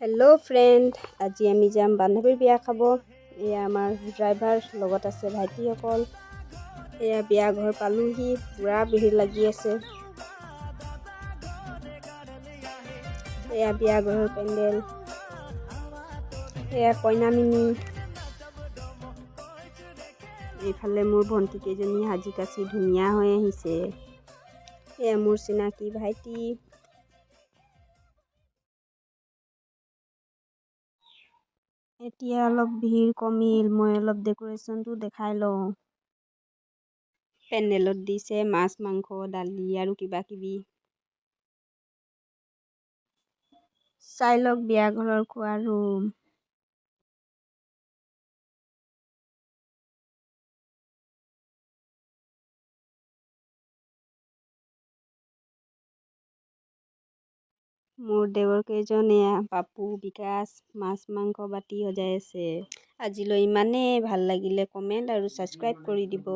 Hello friend আজি আমি যাম বান্ধৱীৰ বিয়া খাব। এয়া আমাৰ ড্ৰাইভাৰ লগত আছে ভাইটিসকল। এয়া বিয়া ঘৰ পালোহি পূৰা ভিৰ লাগি আছে। এয়া বিয়া ঘৰৰ পেণ্ডেল। এয়া কইনামিনি। এইফালে মোৰ ভণ্টিকেইজনী সাজি কাচি ধুনীয়া হৈ আহিছে। এয়া মোৰ চিনাকি ভাইটি। এতিয়া অলপ ভিৰ কমিল মই অলপ ডেক'ৰেশ্যনটো দেখাই লওঁ। পেণ্ডেলত দিছে মাছ মাংস দালি আৰু কিবা কিবি চাই লওক বিয়া ঘৰৰ খোৱা ৰুম মোৰ দেৱৰ কেইজন এয়া পাপু বিকাশ মাছ মাংস বাতি সজাই আছে। আজিলৈ ইমানেই। ভাল লাগিলে কমেণ্ট আৰু ছাবস্ক্ৰাইব কৰি দিব।